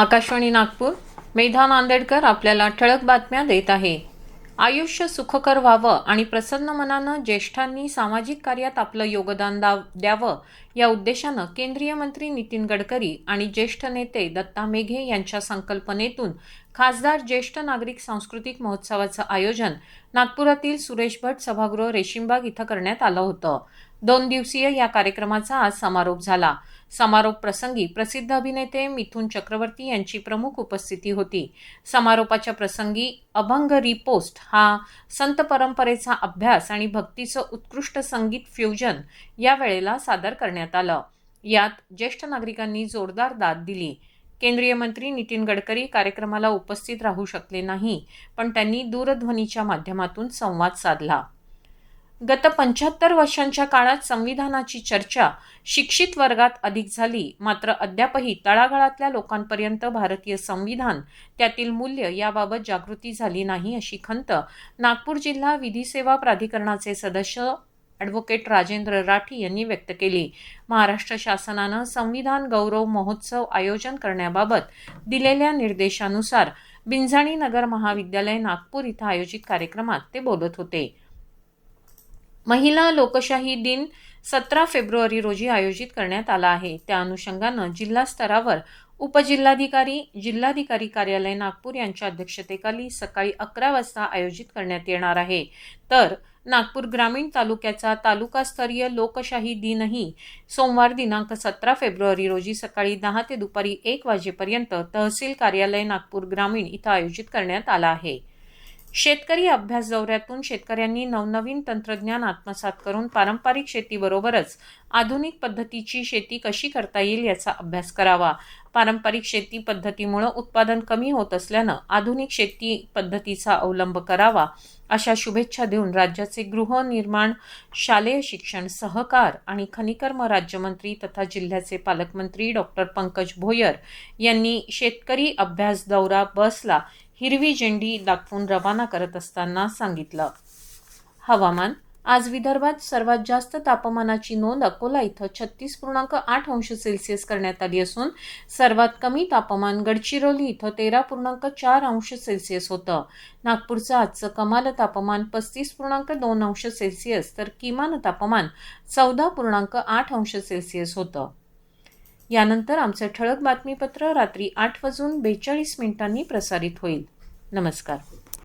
आकाशवाणी नागपूर. मेधा नांदेडकर आपल्याला ठळक बातम्या देत आहे. आयुष्य सुखकर व्हावं आणि प्रसन्न मनानं ज्येष्ठांनी सामाजिक कार्यात आपलं योगदान दाव द्यावं या उद्देशानं केंद्रीय मंत्री नितीन गडकरी आणि ज्येष्ठ नेते दत्ता मेघे यांच्या संकल्पनेतून खासदार ज्येष्ठ नागरिक सांस्कृतिक महोत्सवाचं आयोजन नागपुरातील सुरेश भट सभागृह रेशीमबाग इथं करण्यात आलं होतं. दोन दिवसीय या कार्यक्रमाचा आज समारोप झाला. समारोप प्रसंगी प्रसिद्ध अभिनेते मिथुन चक्रवर्ती यांची प्रमुख उपस्थिती होती. समारोपाच्या प्रसंगी अभंग रिपोस्ट हा संत परंपरेचा अभ्यास आणि भक्तीचं उत्कृष्ट संगीत फ्युजन या वेळेला सादर करण्यात आलं. यात ज्येष्ठ नागरिकांनी जोरदार दाद दिली. केंद्रीय मंत्री नितीन गडकरी कार्यक्रमाला उपस्थित राहू शकले नाही पण त्यांनी दूरध्वनीच्या माध्यमातून संवाद साधला. गत पंच्याहत्तर वर्षांच्या काळात संविधानाची चर्चा शिक्षित वर्गात अधिक झाली. मात्र अद्यापही तळागाळातल्या लोकांपर्यंत भारतीय संविधान त्यातील मूल्य याबाबत जागृती झाली नाही अशी खंत नागपूर जिल्हा विधी सेवा प्राधिकरणाचे सदस्य ॲडव्होकेट राजेंद्र राठी यांनी व्यक्त केली. महाराष्ट्र शासनानं संविधान गौरव महोत्सव आयोजन करण्याबाबत दिलेल्या निर्देशानुसार बिंजाणी नगर महाविद्यालय नागपूर इथं आयोजित कार्यक्रमात ते बोलत होते. महिला लोकशाही दिन सतरा फेब्रुवारी रोजी आयोजित करण्यात आला आहे. त्या अनुषंगानं जिल्हा स्तरावर उपजिल्हाधिकारी जिल्हाधिकारी कार्यालय नागपूर यांच्या अध्यक्षतेखाली सकाळी अकरा वाजता आयोजित करण्यात येणार आहे. तर नागपूर ग्रामीण तालुक्याचा तालुकास्तरीय लोकशाही दिनही सोमवार दिनांक सतरा फेब्रुवारी रोजी सकाळी दहा ते दुपारी एक वाजेपर्यंत तहसील कार्यालय नागपूर ग्रामीण इथं आयोजित करण्यात आला आहे. शेतकरी अभ्यास दौऱ्यातून शेतकऱ्यांनी नवनवीन तंत्रज्ञान आत्मसात करून पारंपरिक शेतीबरोबरच आधुनिक पद्धतीची शेती कशी करता येईल याचा अभ्यास करावा. पारंपरिक शेती पद्धतीमुळं उत्पादन कमी होत असल्यानं आधुनिक शेती पद्धतीचा अवलंब करावा. अशा शुभेच्छा देऊन राज्याचे गृहनिर्माण शालेय शिक्षण सहकार आणि खनिकर्म राज्यमंत्री तथा जिल्ह्याचे पालकमंत्री डॉक्टर पंकज भोयर यांनी शेतकरी अभ्यास दौरा बसला हिरवी झेंडी दाखवून रवाना करत असताना सांगितलं. हवामान आज विदर्भात सर्वात जास्त तापमानाची नोंद अकोला इथं छत्तीस पूर्णांक आठ अंश सेल्सिअस करण्यात आली असून सर्वात कमी तापमान गडचिरोली इथं तेरा पूर्णांक चार अंश सेल्सिअस होतं. नागपूरचं आजचं कमाल तापमान पस्तीस पूर्णांक दोन अंश सेल्सिअस तर किमान तापमान चौदा पूर्णांक आठ अंश सेल्सिअस होतं. यानंतर आमचं ठळक बातमीपत्र रात्री आठ वाजून बेचाळीस मिनिटांनी प्रसारित होईल. नमस्कार.